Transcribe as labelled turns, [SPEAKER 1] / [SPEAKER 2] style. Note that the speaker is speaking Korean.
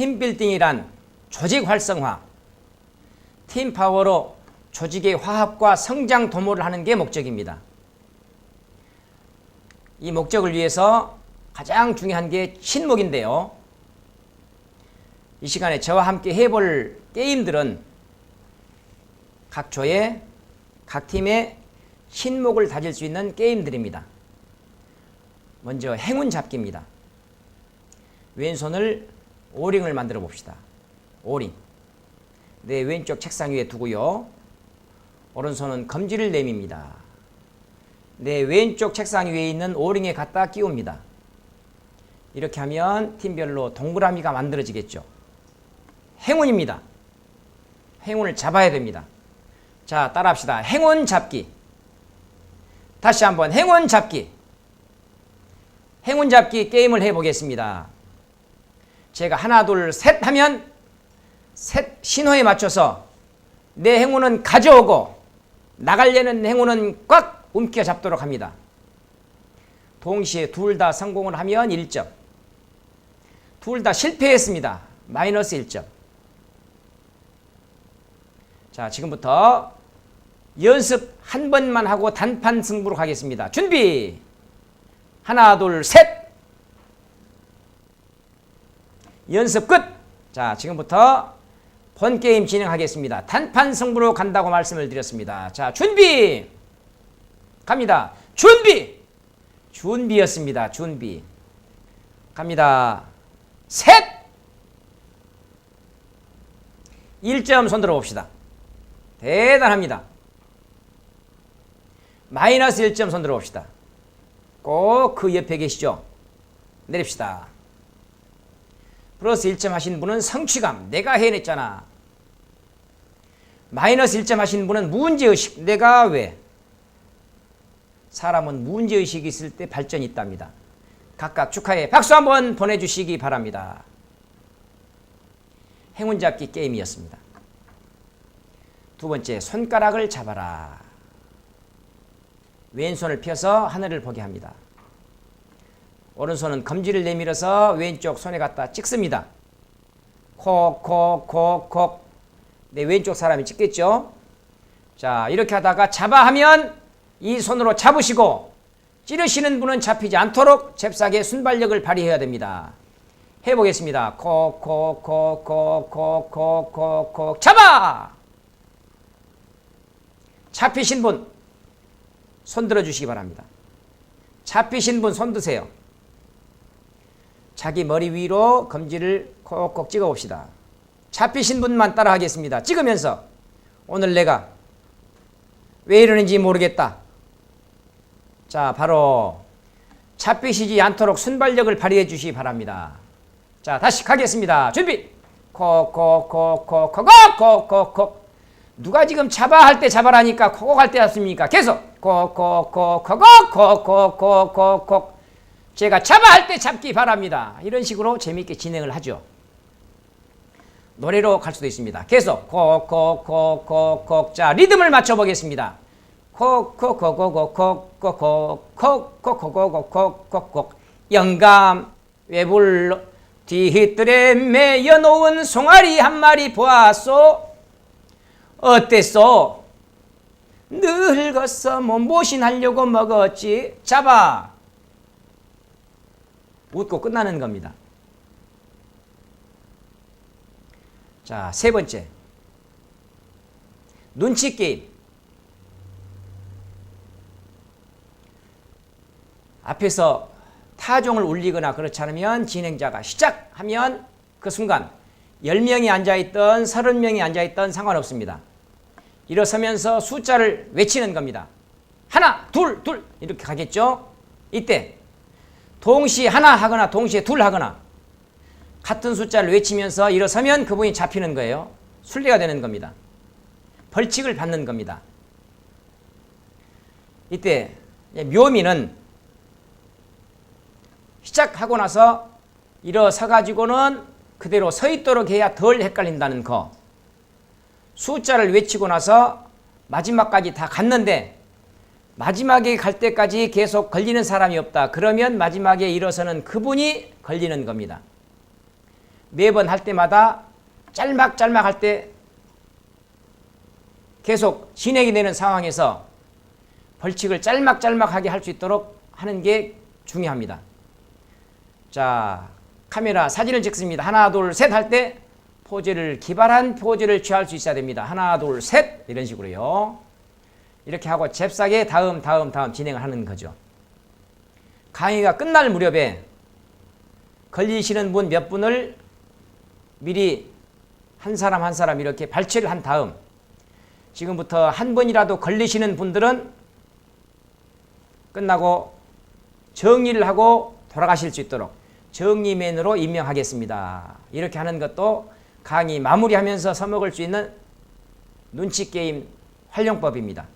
[SPEAKER 1] 팀빌딩이란 조직 활성화, 팀 파워로 조직의 화합과 성장 도모를 하는 게 목적입니다. 이 목적을 위해서 가장 중요한 게 친목인데요. 이 시간에 저와 함께 해볼 게임들은 각 조의 각 팀의 친목을 다질 수 있는 게임들입니다. 먼저 행운 잡기입니다. 왼손을 오링을 만들어 봅시다. 오링. 내 왼쪽 책상 위에 두고요. 오른손은 검지를 내밉니다. 내 왼쪽 책상 위에 있는 오링에 갖다 끼웁니다. 이렇게 하면 팀별로 동그라미가 만들어지겠죠. 행운입니다. 행운을 잡아야 됩니다. 자, 따라합시다. 행운 잡기. 다시 한번 행운 잡기. 행운 잡기 게임을 해보겠습니다. 제가 하나, 둘, 셋 하면 셋 신호에 맞춰서 내 행운은 가져오고 나가려는 행운은 꽉 움켜 잡도록 합니다. 동시에 둘 다 성공을 하면 1점. 둘 다 실패했습니다. 마이너스 1점. 자, 지금부터 연습 한 번만 하고 단판 승부로 가겠습니다. 준비! 하나, 둘, 셋! 연습 끝! 자, 지금부터 본 게임 진행하겠습니다. 단판 승부로 간다고 말씀을 드렸습니다. 자, 준비! 갑니다. 준비! 준비였습니다. 준비. 갑니다. 셋! 1점 손들어 봅시다. 대단합니다. 마이너스 1점 손들어 봅시다. 꼭 그 옆에 계시죠? 내립시다. 플러스 1점 하신 분은 성취감, 내가 해냈잖아. 마이너스 1점 하신 분은 문제의식, 내가 왜? 사람은 문제의식이 있을 때 발전이 있답니다. 각각 축하해 박수 한번 보내주시기 바랍니다. 행운 잡기 게임이었습니다. 두 번째, 손가락을 잡아라. 왼손을 펴서 하늘을 보게 합니다. 오른손은 검지를 내밀어서 왼쪽 손에 갖다 찍습니다. 콕, 콕, 콕, 콕. 내 왼쪽 사람이 찍겠죠? 자, 이렇게 하다가 잡아 하면 이 손으로 잡으시고 찌르시는 분은 잡히지 않도록 잽싸게 순발력을 발휘해야 됩니다. 해보겠습니다. 콕, 콕, 콕, 콕, 콕, 콕, 콕, 콕. 잡아! 잡히신 분, 손 들어주시기 바랍니다. 잡히신 분 손 드세요. 자기 머리 위로 검지를 콕콕 찍어 봅시다. 잡히신 분만 따라 하겠습니다. 찍으면서 오늘 내가 왜 이러는지 모르겠다. 자, 바로 잡히시지 않도록 순발력을 발휘해 주시기 바랍니다. 자, 다시 가겠습니다. 준비! 콕콕콕콕콕콕콕콕 누가 지금 잡아 할 때 잡아라니까 콕콕 할때 왔습니까? 계속 콕콕콕콕콕콕콕콕콕 제가 잡아 할 때 잡기 바랍니다. 이런 식으로 재미있게 진행을 하죠. 노래로 갈 수도 있습니다. 계속 콕콕콕콕콕 자 리듬을 맞춰 보겠습니다. 콕콕콕콕콕콕콕콕콕콕콕콕콕콕콕 영감 왜 불러 뒤뜰에 매여 놓은 송아리 한 마리 보았소 어땠소 늙었어 몸보신 하려고 먹었지 잡아 웃고 끝나는 겁니다. 자, 세 번째. 눈치 게임. 앞에서 타종을 울리거나 그렇지 않으면 진행자가 시작하면 그 순간 10명이 앉아있던 30명이 앉아있던 상관없습니다. 일어서면서 숫자를 외치는 겁니다. 하나, 둘, 둘 이렇게 가겠죠? 이때 동시에 하나 하거나 동시에 둘 하거나 같은 숫자를 외치면서 일어서면 그분이 잡히는 거예요. 순례가 되는 겁니다. 벌칙을 받는 겁니다. 이때 묘미는 시작하고 나서 일어서 가지고는 그대로 서 있도록 해야 덜 헷갈린다는 거. 숫자를 외치고 나서 마지막까지 다 갔는데 마지막에 갈 때까지 계속 걸리는 사람이 없다. 그러면 마지막에 일어서는 그분이 걸리는 겁니다. 매번 할 때마다 짤막짤막 할 때 계속 진행이 되는 상황에서 벌칙을 짤막짤막하게 할 수 있도록 하는 게 중요합니다. 자, 카메라 사진을 찍습니다. 하나, 둘, 셋 할 때 포즈를 기발한 포즈를 취할 수 있어야 됩니다. 하나, 둘, 셋 이런 식으로요. 이렇게 하고 잽싸게 다음, 다음, 다음 진행을 하는 거죠. 강의가 끝날 무렵에 걸리시는 분 몇 분을 미리 한 사람 한 사람 이렇게 발췌를 한 다음 지금부터 한 번이라도 걸리시는 분들은 끝나고 정리를 하고 돌아가실 수 있도록 정리맨으로 임명하겠습니다. 이렇게 하는 것도 강의 마무리하면서 써먹을 수 있는 눈치 게임 활용법입니다.